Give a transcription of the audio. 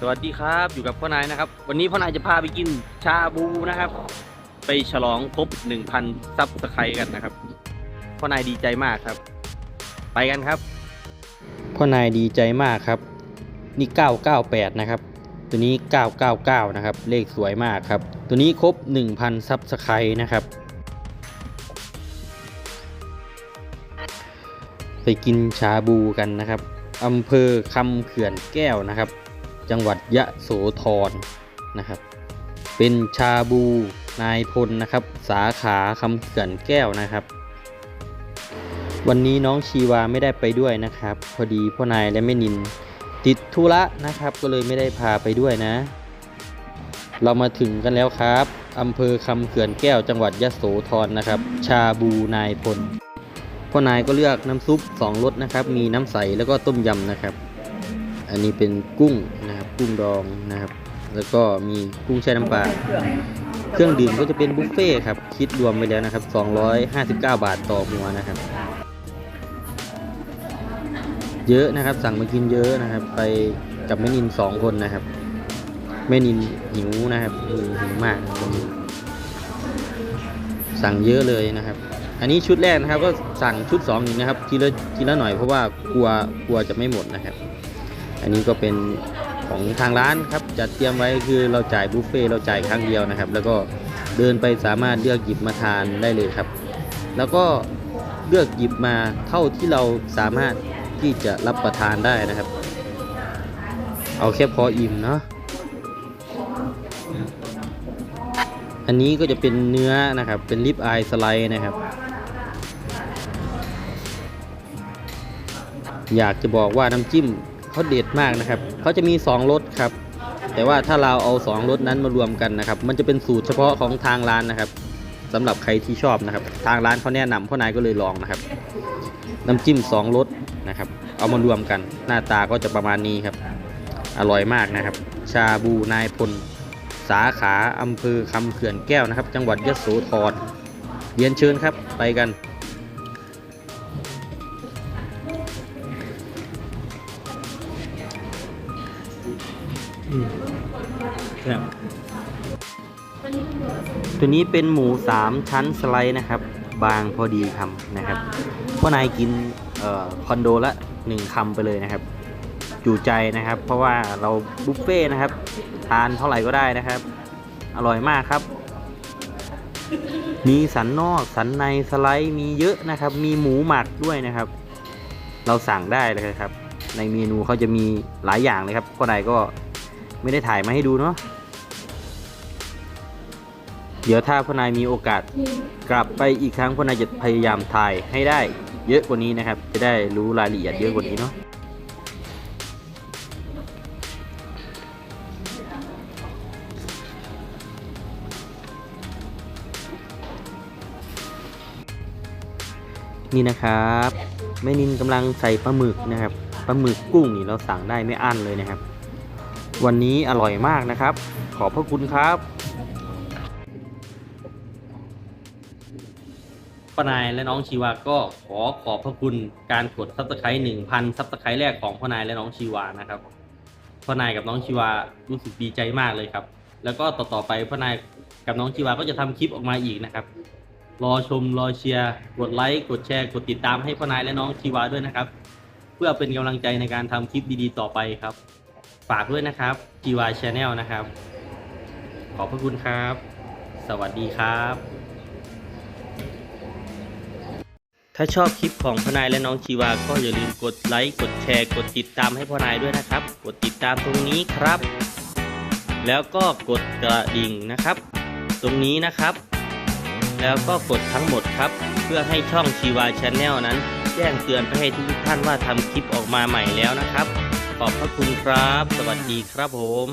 สวัสดีครับอยู่กับพ่อนายนะครับ วันนี้พ่อนายจะพาไปกินชาบูนะครับ ไปฉลองครบ1,000ซับสไครต์กันนะครับ พ่อนายดีใจมากครับ ไปกันครับ พ่อนายดีใจมากครับ นี่ 998 นะครับ ตัวนี้ 999 นะครับ เลขสวยมากครับ ตัวนี้ครบ1,000ซับสไครต์นะครับ ไปกินชาบูกันนะครับอำเภอคำเขื่อนแก้วนะครับ จังหวัดยะโสธรนะครับ เป็นชาบูนายพลนะครับ สาขาคำเขื่อนแก้วนะครับ วันนี้น้องชีวาไม่ได้ไปด้วยนะครับ พอดีพ่อนายและแม่นินติดธุระนะครับ ก็เลยไม่ได้พาไปด้วยนะ เรามาถึงกันแล้วครับอำเภอคำเขื่อนแก้วจังหวัดยะโสธรนะครับ ชาบูนายพลพ่อนายก็เลือกน้ำซุป2รสนะครับ มีน้ำใสแล้วก็ต้มยำนะครับ อันนี้เป็นกุ้ง กุ้งดองนะครับ แล้วก็มีกุ้งแช่น้ำปลาเครื่องดื่มก็จะเป็นบุฟเฟ่ต์ครับ คิดรวมไปแล้วนะครับ 259 บาทต่อหัวนะครับ เยอะนะครับ สั่งมากินเยอะนะครับ ไปกับแม่นินสองคนนะครับแม่นินหิวนะครับหิวหิวมาก สั่งเยอะเลยนะครับ อันนี้ชุดแรกนะครับ ก็สั่งชุด2อีกนะครับทีละทีละหน่อยเพราะว่ากลัวกลัวจะไม่หมดนะครับ อันนี้ก็เป็น ของทางร้านครับจัดเตรียมไว้คือเราจ่ายบุฟเฟ่เราจ่ายครั้งเดียวนะครับ แล้วก็เดินไปสามารถเลือกหยิบมาทานได้เลยครับ แล้วก็เลือกหยิบมาเท่าที่เราสามารถที่จะรับประทานได้นะครับ เอาแค่พออิ่มเนาะอันนี้ก็จะเป็นเนื้อนะครับ เป็นลิปอายสไลด์นะครับ อยากจะบอกว่าน้ำจิ้ม เขาเด็ดมากนะครับเขาจะมี 2รสครับ แต่ว่าถ้าเราเอา 2รสนั้นมารวมกันนะครับ มันจะเป็นสูตรเฉพาะของทางร้านนะครับสำหรับใครที่ชอบนะครับ ทางร้านเขาแนะนำพ่อนายก็เลยลองนะครับ น้ำจิ้ม2รสนะครับ เอามารวมกัน หน้าตาก็จะประมาณนี้ครับ อร่อยมากนะครับ ชาบูนายพล สาขาอำเภอคำเขื่อนแก้วนะครับ จังหวัดยะโสธรเรียนเชิญครับไปกัน ครับตัวนี้เป็นหมูสามชั้นสไลด์นะครับ บางพอดีคำนะครับพ่อนายกินเอ่อคอนโดละหนึ่งคำไปเลยนะครับจูใจนะครับ เพราะว่าเราบุฟเฟ่นะครับ ทานเท่าไหร่ก็ได้นะครับ อร่อยมากครับ มีสันนอกสันในสไลด์มีเยอะนะครับ มีหมูหมักด้วยนะครับ เราสั่งได้เลยครับ ในเมนูเขาจะมีหลายอย่างเลยครับพ่อนายก็ ไม่ได้ถ่ายมาให้ดูเนาะเดี๋ยวถ้าพ่อนายมีโอกาสกลับไปอีกครั้งพ่อนายจะพยายามถ่ายให้ได้เยอะกว่านี้นะครับ จะได้รู้รายละเอียดเยอะกว่านี้เนาะนี่นะครับแม่นินกำลังใส่ปลาหมึกนะครับปลาหมึกกุ้งนี่เราสั่งได้ไม่อั้นเลยนะครับ วันนี้อร่อยมากนะครับ ขอบพระคุณครับป้านายและน้องชีวาก็ขอขอบพระคุณการกดซับสไครต์หนึ่งพันซับสไครต์แรกของพ่อนายและน้องชีวานะครับพ่อนายกับน้องชีวารู้สึกดีใจมากเลยครับ แล้วก็ต่อๆไปพ่อนายกับน้องชีวาก็จะทำคลิปออกมาอีกนะครับ รอชมรอเชียร์กดไลค์กดแชร์กดติดตามให้พ่อนายและน้องชีวาด้วยนะครับ เพื่อเป็นกำลังใจในการทำคลิปดีๆ ต่อไปครับ ฝากด้วยนะครับชีวาชาแนลนะครับ ขอบพระคุณครับ สวัสดีครับ ถ้าชอบคลิปของพนายและน้องชีวา ก็อย่าลืมกดไลค์ กดแชร์ กดติดตามให้พนายด้วยนะครับ กดติดตามตรงนี้ครับ แล้วก็กดกระดิ่งนะครับ ตรงนี้นะครับ แล้วก็กดทั้งหมดครับ เพื่อให้ช่องชีวาชาแนลนั้น แจ้งเตือนไปให้ทุกท่านว่าทำคลิปออกมาใหม่แล้วนะครับ ขอบพระคุณครับ สวัสดีครับผม